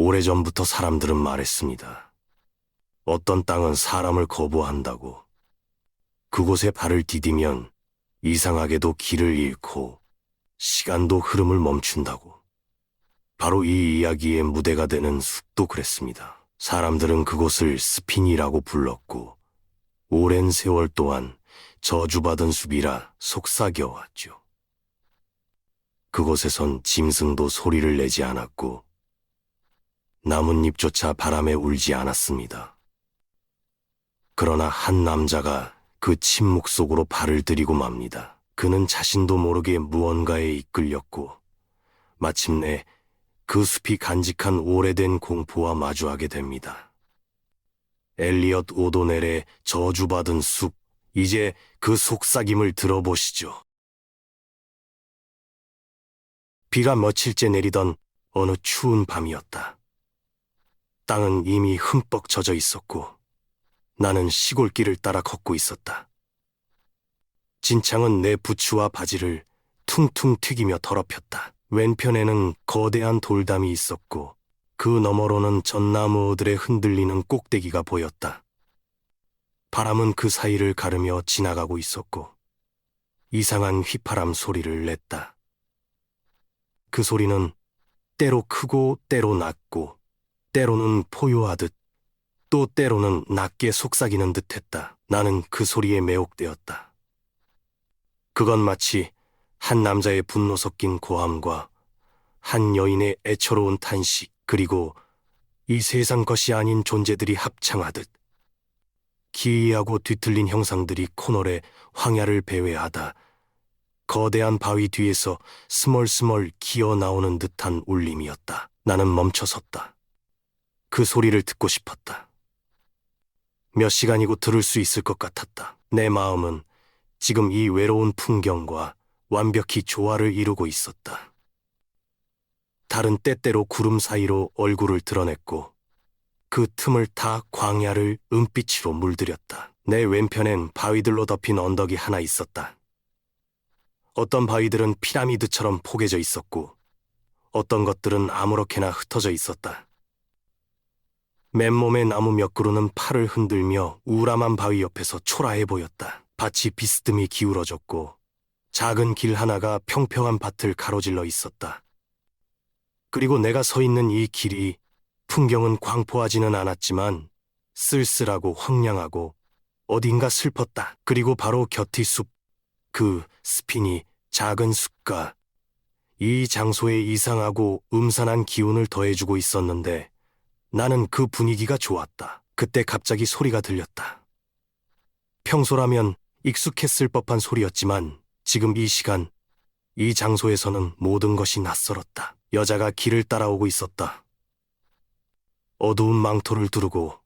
오래전부터 사람들은 말했습니다. 어떤 땅은 사람을 거부한다고. 그곳에 발을 디디면 이상하게도 길을 잃고 시간도 흐름을 멈춘다고. 바로 이 이야기의 무대가 되는 숲도 그랬습니다. 사람들은 그곳을 스핀이라고 불렀고, 오랜 세월 동안 저주받은 숲이라 속삭여왔죠. 그곳에선 짐승도 소리를 내지 않았고, 나뭇잎조차 바람에 울지 않았습니다. 그러나 한 남자가 그 침묵 속으로 발을 들이고 맙니다. 그는 자신도 모르게 무언가에 이끌렸고, 마침내 그 숲이 간직한 오래된 공포와 마주하게 됩니다. 엘리엇 오도넬의 저주받은 숲, 이제 그 속삭임을 들어보시죠. 비가 며칠째 내리던 어느 추운 밤이었다. 땅은 이미 흠뻑 젖어 있었고, 나는 시골길을 따라 걷고 있었다. 진창은 내 부츠와 바지를 퉁퉁 튀기며 더럽혔다. 왼편에는 거대한 돌담이 있었고 그 너머로는 전나무들의 흔들리는 꼭대기가 보였다. 바람은 그 사이를 가르며 지나가고 있었고 이상한 휘파람 소리를 냈다. 그 소리는 때로 크고 때로 낮고 때로는 포효하듯 또 때로는 낮게 속삭이는 듯했다. 나는 그 소리에 매혹되었다. 그건 마치 한 남자의 분노 섞인 고함과 한 여인의 애처로운 탄식, 그리고 이 세상 것이 아닌 존재들이 합창하듯 기이하고 뒤틀린 형상들이 코너에 황야를 배회하다 거대한 바위 뒤에서 스멀스멀 기어 나오는 듯한 울림이었다. 나는 멈춰섰다. 그 소리를 듣고 싶었다. 몇 시간이고 들을 수 있을 것 같았다. 내 마음은 지금 이 외로운 풍경과 완벽히 조화를 이루고 있었다. 달은 때때로 구름 사이로 얼굴을 드러냈고 그 틈을 타 광야를 은빛으로 물들였다. 내 왼편엔 바위들로 덮인 언덕이 하나 있었다. 어떤 바위들은 피라미드처럼 포개져 있었고 어떤 것들은 아무렇게나 흩어져 있었다. 맨몸의 나무 몇 그루는 팔을 흔들며 우람한 바위 옆에서 초라해 보였다. 밭이 비스듬히 기울어졌고 작은 길 하나가 평평한 밭을 가로질러 있었다. 그리고 내가 서 있는 이 길이 풍경은 광포하지는 않았지만 쓸쓸하고 황량하고 어딘가 슬펐다. 그리고 바로 곁이 숲, 그 스핀이 작은 숲과 이 장소에 이상하고 음산한 기운을 더해주고 있었는데 나는 그 분위기가 좋았다. 그때 갑자기 소리가 들렸다. 평소라면 익숙했을 법한 소리였지만 지금 이 시간, 이 장소에서는 모든 것이 낯설었다. 여자가 길을 따라오고 있었다. 어두운 망토를 두르고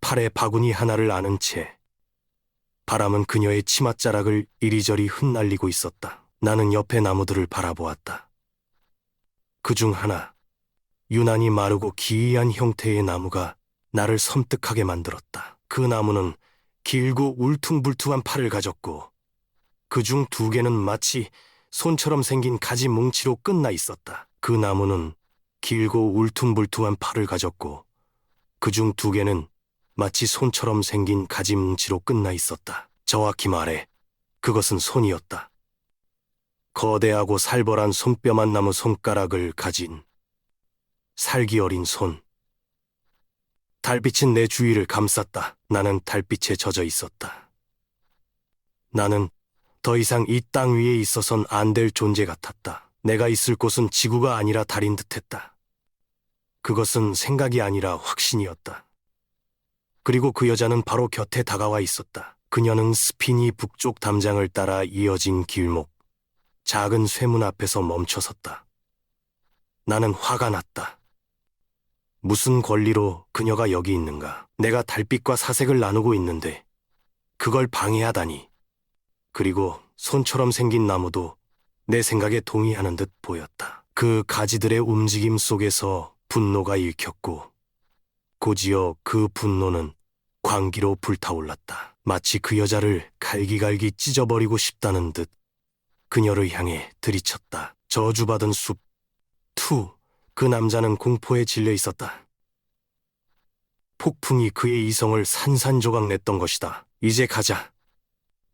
팔에 바구니 하나를 안은 채 바람은 그녀의 치맛자락을 이리저리 흩날리고 있었다. 나는 옆의 나무들을 바라보았다. 그 중 하나, 유난히 마르고 기이한 형태의 나무가 나를 섬뜩하게 만들었다. 그 나무는 길고 울퉁불퉁한 팔을 가졌고 그 중 두 개는 마치 손처럼 생긴 가지 뭉치로 끝나 있었다. 그 나무는 길고 울퉁불퉁한 팔을 가졌고 그 중 두 개는 마치 손처럼 생긴 가지 뭉치로 끝나 있었다. 정확히 말해 그것은 손이었다. 거대하고 살벌한 손뼈만 나무 손가락을 가진 살기 어린 손. 달빛은 내 주위를 감쌌다. 나는 달빛에 젖어 있었다. 나는 더 이상 이 땅 위에 있어선 안 될 존재 같았다. 내가 있을 곳은 지구가 아니라 달인 듯했다. 그것은 생각이 아니라 확신이었다. 그리고 그 여자는 바로 곁에 다가와 있었다. 그녀는 스피니 북쪽 담장을 따라 이어진 길목, 작은 쇠문 앞에서 멈춰섰다. 나는 화가 났다. 무슨 권리로 그녀가 여기 있는가? 내가 달빛과 사색을 나누고 있는데 그걸 방해하다니. 그리고 손처럼 생긴 나무도 내 생각에 동의하는 듯 보였다. 그 가지들의 움직임 속에서 분노가 읽혔고 고지어 그 분노는 광기로 불타올랐다. 마치 그 여자를 갈기갈기 찢어버리고 싶다는 듯 그녀를 향해 들이쳤다. 저주받은 숲, 투, 그 남자는 공포에 질려 있었다. 폭풍이 그의 이성을 산산조각 냈던 것이다. 이제 가자.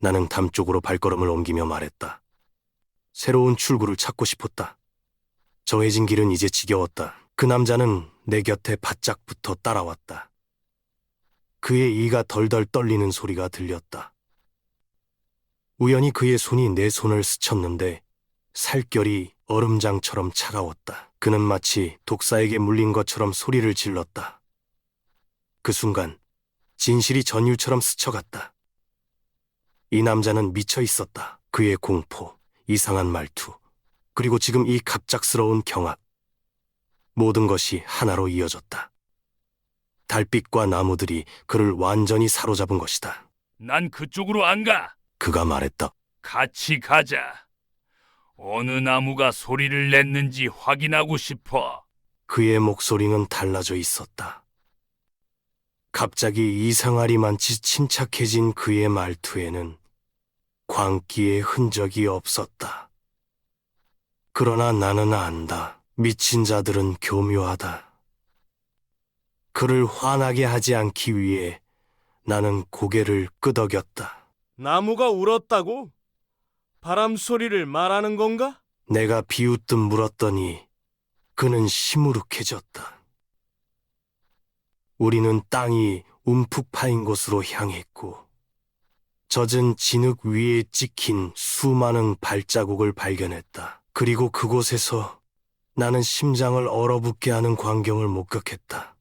나는 담 쪽으로 발걸음을 옮기며 말했다. 새로운 출구를 찾고 싶었다. 정해진 길은 이제 지겨웠다. 그 남자는 내 곁에 바짝 붙어 따라왔다. 그의 이가 덜덜 떨리는 소리가 들렸다. 우연히 그의 손이 내 손을 스쳤는데 살결이 얼음장처럼 차가웠다. 그는 마치 독사에게 물린 것처럼 소리를 질렀다. 그 순간 진실이 전율처럼 스쳐갔다. 이 남자는 미쳐 있었다. 그의 공포, 이상한 말투, 그리고 지금 이 갑작스러운 경악. 모든 것이 하나로 이어졌다. 달빛과 나무들이 그를 완전히 사로잡은 것이다. 난 그쪽으로 안 가. 그가 말했다. 같이 가자. 어느 나무가 소리를 냈는지 확인하고 싶어. 그의 목소리는 달라져 있었다. 갑자기 이상하리만치 침착해진 그의 말투에는 광기의 흔적이 없었다. 그러나 나는 안다. 미친 자들은 교묘하다. 그를 화나게 하지 않기 위해 나는 고개를 끄덕였다. 나무가 울었다고? 바람 소리를 말하는 건가? 내가 비웃듯 물었더니 그는 시무룩해졌다. 우리는 땅이 움푹 파인 곳으로 향했고 젖은 진흙 위에 찍힌 수많은 발자국을 발견했다. 그리고 그곳에서 나는 심장을 얼어붙게 하는 광경을 목격했다.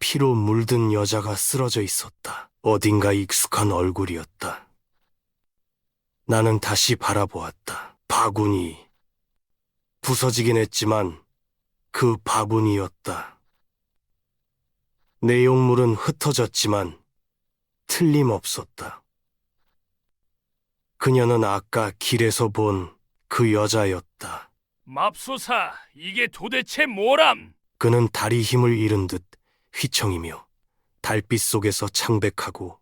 피로 물든 여자가 쓰러져 있었다. 어딘가 익숙한 얼굴이었다. 나는 다시 바라보았다. 바구니. 부서지긴 했지만 그 바구니였다. 내용물은 흩어졌지만 틀림없었다. 그녀는 아까 길에서 본 그 여자였다. 맙소사, 이게 도대체 뭐람? 그는 다리 힘을 잃은 듯 휘청이며 달빛 속에서 창백하고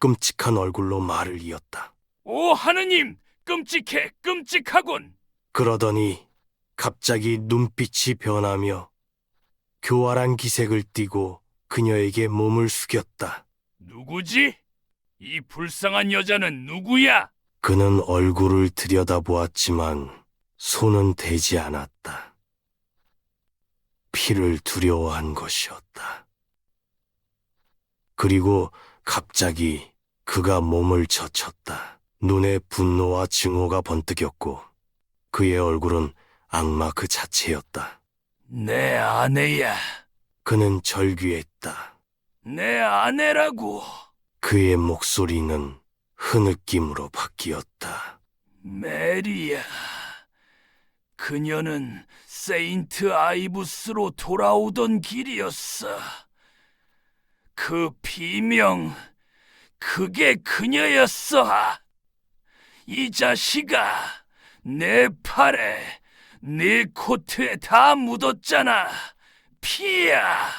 끔찍한 얼굴로 말을 이었다. 오 하느님, 끔찍해, 끔찍하군. 그러더니 갑자기 눈빛이 변하며 교활한 기색을 띠고 그녀에게 몸을 숙였다. 누구지? 이 불쌍한 여자는 누구야? 그는 얼굴을 들여다보았지만 손은 대지 않았다. 피를 두려워한 것이었다. 그리고 갑자기 그가 몸을 젖혔다. 눈에 분노와 증오가 번뜩였고 그의 얼굴은 악마 그 자체였다. 내 아내야. 그는 절규했다. 내 아내라고. 그의 목소리는 흐느낌으로 바뀌었다. 메리야. 그녀는 세인트 아이부스로 돌아오던 길이었어. 그 비명, 그게 그녀였어. 이 자식아, 내 팔에, 네 코트에 다 묻었잖아. 피야.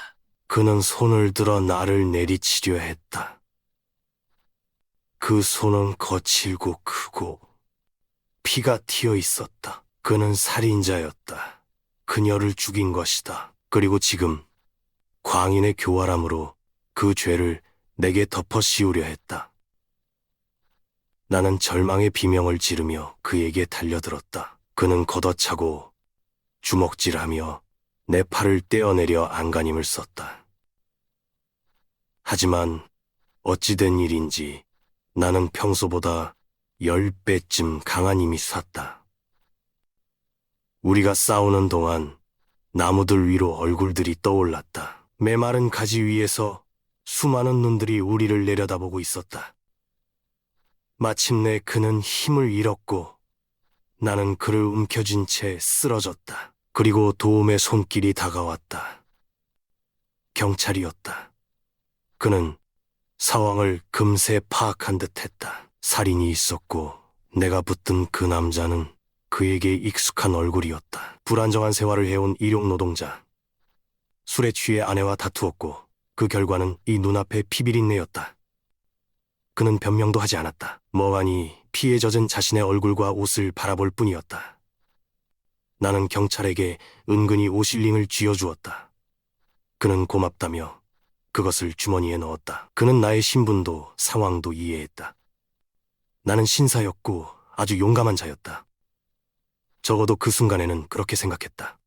그는 손을 들어 나를 내리치려 했다. 그 손은 거칠고 크고 피가 튀어 있었다. 그는 살인자였다. 그녀를 죽인 것이다. 그리고 지금 광인의 교활함으로 그 죄를 내게 덮어 씌우려 했다. 나는 절망의 비명을 지르며 그에게 달려들었다. 그는 걷어차고 주먹질하며 내 팔을 떼어내려 안간힘을 썼다. 하지만 어찌된 일인지 나는 평소보다 열 배쯤 강한 힘이 쐈다. 우리가 싸우는 동안 나무들 위로 얼굴들이 떠올랐다. 메마른 가지 위에서 수많은 눈들이 우리를 내려다보고 있었다. 마침내 그는 힘을 잃었고 나는 그를 움켜쥔 채 쓰러졌다. 그리고 도움의 손길이 다가왔다. 경찰이었다. 그는 상황을 금세 파악한 듯 했다. 살인이 있었고 내가 붙든 그 남자는 그에게 익숙한 얼굴이었다. 불안정한 생활을 해온 일용 노동자. 술에 취해 아내와 다투었고 그 결과는 이 눈앞의 피비린내였다. 그는 변명도 하지 않았다. 멍하니 피에 젖은 자신의 얼굴과 옷을 바라볼 뿐이었다. 나는 경찰에게 은근히 오실링을 쥐어주었다. 그는 고맙다며 그것을 주머니에 넣었다. 그는 나의 신분도 상황도 이해했다. 나는 신사였고 아주 용감한 자였다. 적어도 그 순간에는 그렇게 생각했다.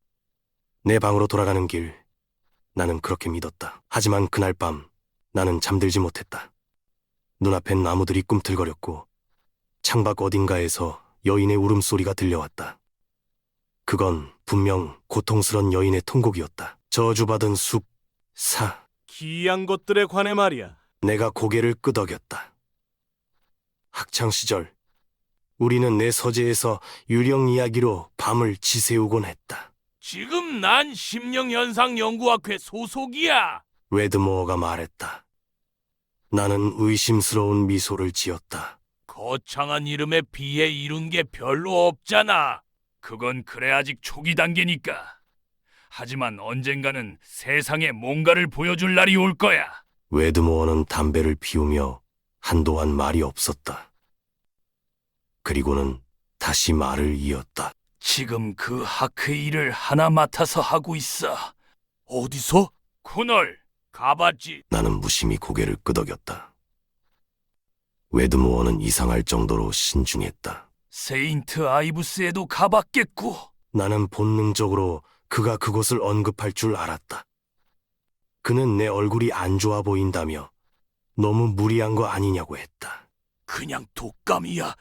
내 방으로 돌아가는 길, 나는 그렇게 믿었다. 하지만 그날 밤, 나는 잠들지 못했다. 눈앞엔 나무들이 꿈틀거렸고, 창밖 어딘가에서 여인의 울음소리가 들려왔다. 그건 분명 고통스런 여인의 통곡이었다. 저주받은 숲, 사, 기이한 것들에 관해 말이야. 내가 고개를 끄덕였다. 학창 시절, 우리는 내 서재에서 유령 이야기로 밤을 지새우곤 했다. 지금 난 심령현상 연구학회 소속이야. 웨드모어가 말했다. 나는 의심스러운 미소를 지었다. 거창한 이름에 비해 이룬 게 별로 없잖아. 그건 그래 아직 초기 단계니까. 하지만 언젠가는 세상에 뭔가를 보여줄 날이 올 거야. 웨드모어는 담배를 피우며 한동안 말이 없었다. 그리고는 다시 말을 이었다. 지금 그 학회 일을 하나 맡아서 하고 있어. 어디서? 코널, 가봤지. 나는 무심히 고개를 끄덕였다. 웨드모어는 이상할 정도로 신중했다. 세인트 아이브스에도 가봤겠고. 나는 본능적으로 그가 그곳을 언급할 줄 알았다. 그는 내 얼굴이 안 좋아 보인다며 너무 무리한 거 아니냐고 했다. 그냥 독감이야.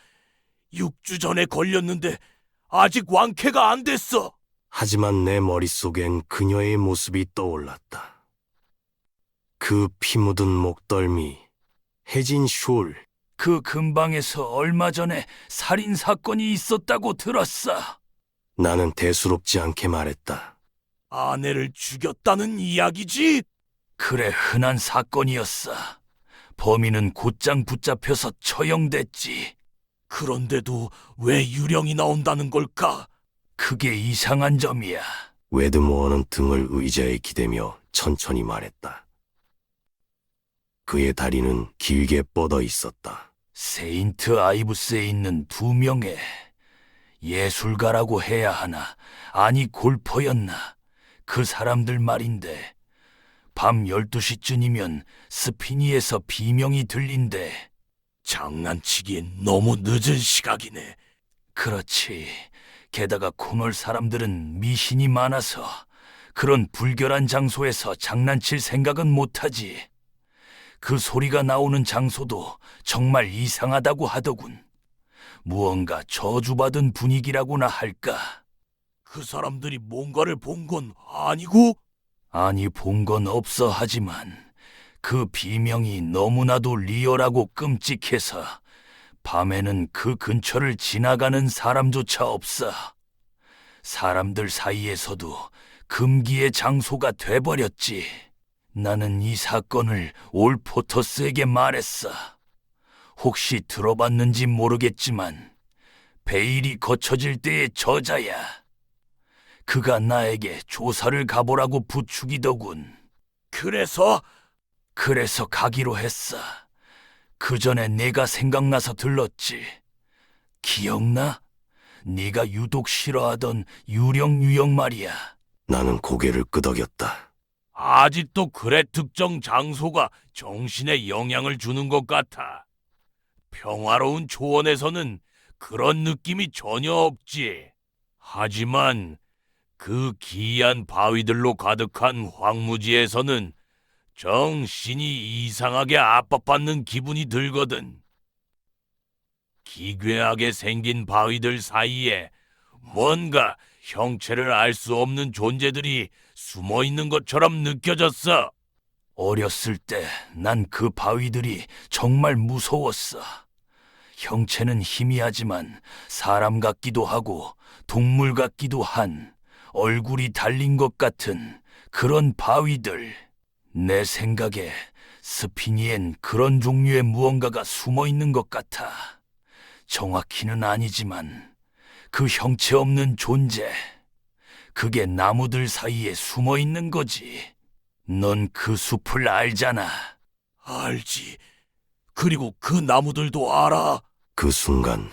6주 전에 걸렸는데 아직 완쾌가 안 됐어. 하지만 내 머릿속엔 그녀의 모습이 떠올랐다. 그 피 묻은 목덜미, 해진 숄, 그 근방에서 얼마 전에 살인 사건이 있었다고 들었어. 나는 대수롭지 않게 말했다. 아내를 죽였다는 이야기지? 그래, 흔한 사건이었어. 범인은 곧장 붙잡혀서 처형됐지. 그런데도 왜 유령이 나온다는 걸까? 그게 이상한 점이야. 웨드모어는 등을 의자에 기대며 천천히 말했다. 그의 다리는 길게 뻗어 있었다. 세인트 아이브스에 있는 두 명의 예술가라고 해야 하나, 아니 골퍼였나. 그 사람들 말인데, 밤 12시쯤이면 스피니에서 비명이 들린대. 장난치기엔 너무 늦은 시각이네. 그렇지. 게다가 코널 사람들은 미신이 많아서 그런 불결한 장소에서 장난칠 생각은 못하지. 그 소리가 나오는 장소도 정말 이상하다고 하더군. 무언가 저주받은 분위기라고나 할까. 그 사람들이 뭔가를 본 건 아니고? 아니, 본 건 없어 하지만 그 비명이 너무나도 리얼하고 끔찍해서 밤에는 그 근처를 지나가는 사람조차 없어. 사람들 사이에서도 금기의 장소가 돼버렸지. 나는 이 사건을 올 포터스에게 말했어. 혹시 들어봤는지 모르겠지만 베일이 거쳐질 때의 저자야. 그가 나에게 조사를 가보라고 부추기더군. 그래서? 그래서 가기로 했어. 그 전에 내가 생각나서 들렀지. 기억나? 네가 유독 싫어하던 유령 유형 말이야. 나는 고개를 끄덕였다. 아직도 그래 특정 장소가 정신에 영향을 주는 것 같아. 평화로운 초원에서는 그런 느낌이 전혀 없지. 하지만 그 기이한 바위들로 가득한 황무지에서는 정신이 이상하게 압박받는 기분이 들거든. 기괴하게 생긴 바위들 사이에 뭔가 형체를 알 수 없는 존재들이 숨어 있는 것처럼 느껴졌어. 어렸을 때 난 그 바위들이 정말 무서웠어. 형체는 희미하지만 사람 같기도 하고 동물 같기도 한 얼굴이 달린 것 같은 그런 바위들. 내 생각에 스피니엔 그런 종류의 무언가가 숨어 있는 것 같아. 정확히는 아니지만 그 형체 없는 존재. 그게 나무들 사이에 숨어 있는 거지. 넌 그 숲을 알잖아. 알지. 그리고 그 나무들도 알아. 그 순간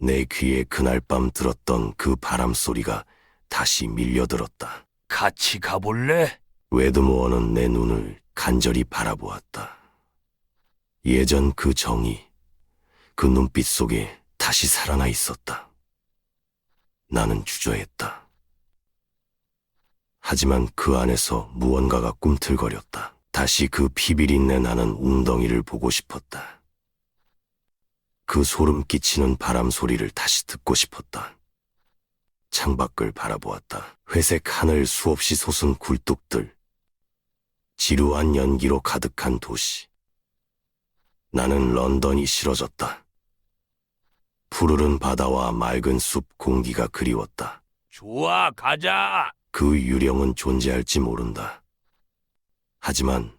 내 귀에 그날 밤 들었던 그 바람 소리가 다시 밀려들었다. 같이 가볼래? 웨드모어는 내 눈을 간절히 바라보았다. 예전 그 정이 그 눈빛 속에 다시 살아나 있었다. 나는 주저했다. 하지만 그 안에서 무언가가 꿈틀거렸다. 다시 그 피비린내 나는 웅덩이를 보고 싶었다. 그 소름 끼치는 바람 소리를 다시 듣고 싶었다. 창밖을 바라보았다. 회색 하늘 수없이 솟은 굴뚝들. 지루한 연기로 가득한 도시. 나는 런던이 싫어졌다. 푸르른 바다와 맑은 숲 공기가 그리웠다. 좋아, 가자. 그 유령은 존재할지 모른다. 하지만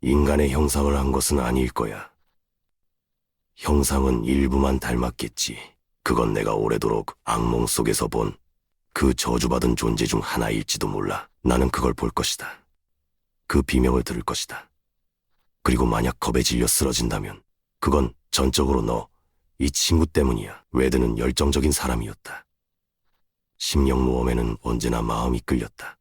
인간의 형상을 한 것은 아닐 거야. 형상은 일부만 닮았겠지. 그건 내가 오래도록 악몽 속에서 본 그 저주받은 존재 중 하나일지도 몰라. 나는 그걸 볼 것이다. 그 비명을 들을 것이다. 그리고 만약 겁에 질려 쓰러진다면 그건 전적으로 너, 이 친구 때문이야. 웨드는 열정적인 사람이었다. 심령 모험에는 언제나 마음이 끌렸다.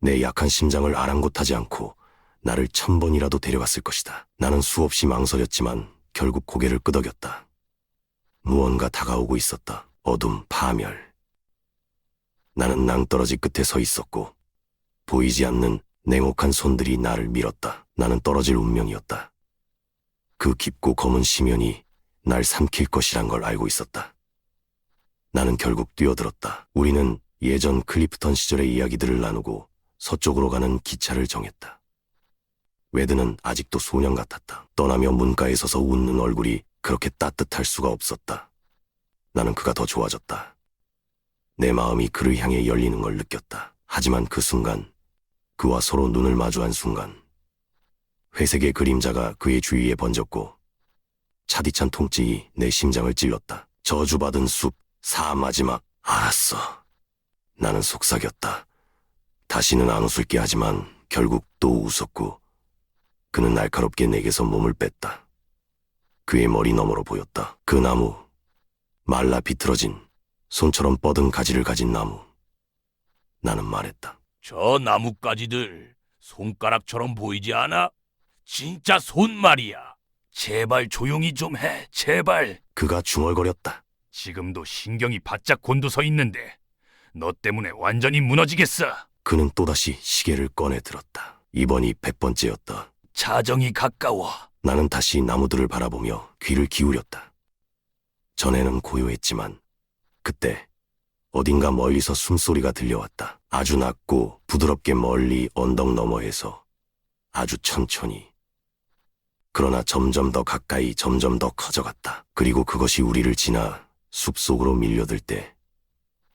내 약한 심장을 아랑곳하지 않고 나를 천 번이라도 데려갔을 것이다. 나는 수없이 망설였지만 결국 고개를 끄덕였다. 무언가 다가오고 있었다. 어둠, 파멸. 나는 낭떠러지 끝에 서 있었고 보이지 않는 냉혹한 손들이 나를 밀었다. 나는 떨어질 운명이었다. 그 깊고 검은 심연이 날 삼킬 것이란 걸 알고 있었다. 나는 결국 뛰어들었다. 우리는 예전 클리프턴 시절의 이야기들을 나누고 서쪽으로 가는 기차를 정했다. 웨드는 아직도 소년 같았다. 떠나며 문가에 서서 웃는 얼굴이 그렇게 따뜻할 수가 없었다. 나는 그가 더 좋아졌다. 내 마음이 그를 향해 열리는 걸 느꼈다. 하지만 그 순간, 그와 서로 눈을 마주한 순간, 회색의 그림자가 그의 주위에 번졌고, 차디찬 통증이 내 심장을 찔렀다. 저주받은 숲, 사 마지막, 알았어. 나는 속삭였다. 다시는 안 웃을게 하지만 결국 또 웃었고, 그는 날카롭게 내게서 몸을 뺐다. 그의 머리 너머로 보였다. 그 나무, 말라 비틀어진 손처럼 뻗은 가지를 가진 나무. 나는 말했다. 저 나뭇가지들 손가락처럼 보이지 않아? 진짜 손 말이야. 제발 조용히 좀 해, 제발. 그가 중얼거렸다. 지금도 신경이 바짝 곤두서 있는데 너 때문에 완전히 무너지겠어. 그는 또다시 시계를 꺼내 들었다. 이번이 백 번째였다. 자정이 가까워. 나는 다시 나무들을 바라보며 귀를 기울였다. 전에는 고요했지만 그때 어딘가 멀리서 숨소리가 들려왔다. 아주 낮고 부드럽게 멀리 언덕 너머에서 아주 천천히 그러나 점점 더 가까이 점점 더 커져갔다. 그리고 그것이 우리를 지나 숲속으로 밀려들 때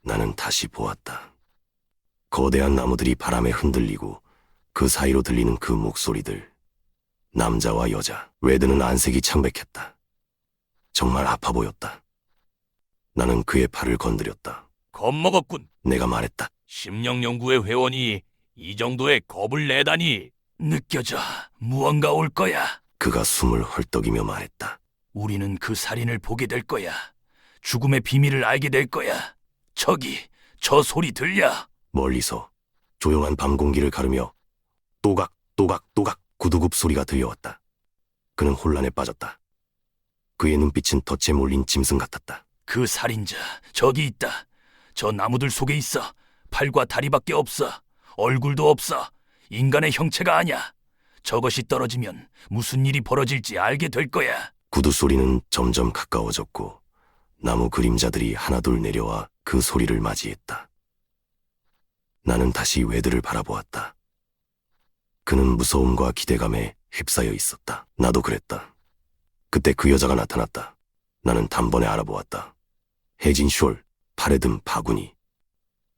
나는 다시 보았다. 거대한 나무들이 바람에 흔들리고 그 사이로 들리는 그 목소리들. 남자와 여자, 웨드는 안색이 창백했다. 정말 아파 보였다. 나는 그의 팔을 건드렸다. 겁먹었군. 내가 말했다. 심령연구회 회원이 이 정도의 겁을 내다니 느껴져. 무언가 올 거야. 그가 숨을 헐떡이며 말했다. 우리는 그 살인을 보게 될 거야. 죽음의 비밀을 알게 될 거야. 저기, 저 소리 들려? 멀리서 조용한 밤 공기를 가르며 또각 또각 또각 구두굽 소리가 들려왔다. 그는 혼란에 빠졌다. 그의 눈빛은 덫에 몰린 짐승 같았다. 그 살인자, 저기 있다. 저 나무들 속에 있어. 팔과 다리밖에 없어. 얼굴도 없어. 인간의 형체가 아니야. 저것이 떨어지면 무슨 일이 벌어질지 알게 될 거야. 구두 소리는 점점 가까워졌고 나무 그림자들이 하나둘 내려와 그 소리를 맞이했다. 나는 다시 외들을 바라보았다. 그는 무서움과 기대감에 휩싸여 있었다. 나도 그랬다. 그때 그 여자가 나타났다. 나는 단번에 알아보았다. 혜진 숄, 팔에 든 바구니.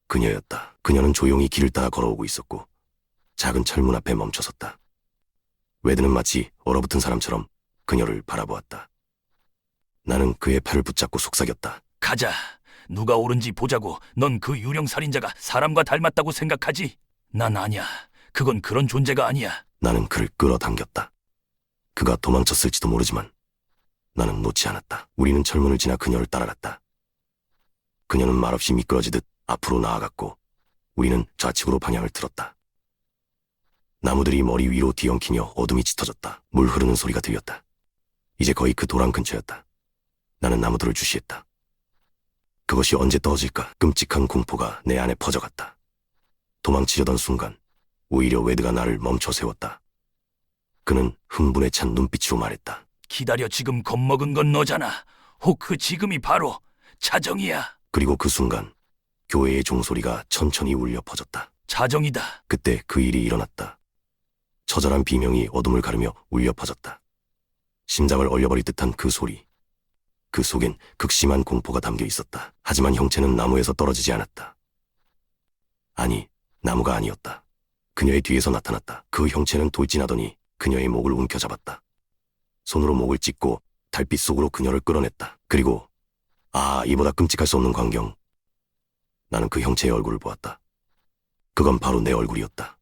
그녀였다. 그녀는 조용히 길을 따라 걸어오고 있었고 작은 철문 앞에 멈춰섰다. 웨드는 마치 얼어붙은 사람처럼 그녀를 바라보았다. 나는 그의 팔을 붙잡고 속삭였다. 가자. 누가 옳은지 보자고. 넌 그 유령 살인자가 사람과 닮았다고 생각하지? 난 아니야. 그건 그런 존재가 아니야. 나는 그를 끌어당겼다. 그가 도망쳤을지도 모르지만 나는 놓지 않았다. 우리는 철문을 지나 그녀를 따라갔다. 그녀는 말없이 미끄러지듯 앞으로 나아갔고 우리는 좌측으로 방향을 틀었다. 나무들이 머리 위로 뒤엉키며 어둠이 짙어졌다. 물 흐르는 소리가 들렸다. 이제 거의 그 도랑 근처였다. 나는 나무들을 주시했다. 그것이 언제 떨어질까 끔찍한 공포가 내 안에 퍼져갔다. 도망치려던 순간 오히려 웨드가 나를 멈춰 세웠다. 그는 흥분에 찬 눈빛으로 말했다. 기다려 지금 겁먹은 건 너잖아. 호크 지금이 바로 자정이야. 그리고 그 순간 교회의 종소리가 천천히 울려 퍼졌다. 자정이다. 그때 그 일이 일어났다. 처절한 비명이 어둠을 가르며 울려 퍼졌다. 심장을 얼려버릴 듯한 그 소리. 그 속엔 극심한 공포가 담겨 있었다. 하지만 형체는 나무에서 떨어지지 않았다. 아니, 나무가 아니었다. 그녀의 뒤에서 나타났다. 그 형체는 돌진하더니 그녀의 목을 움켜잡았다. 손으로 목을 찢고 달빛 속으로 그녀를 끌어냈다. 그리고 아, 이보다 끔찍할 수 없는 광경. 나는 그 형체의 얼굴을 보았다. 그건 바로 내 얼굴이었다.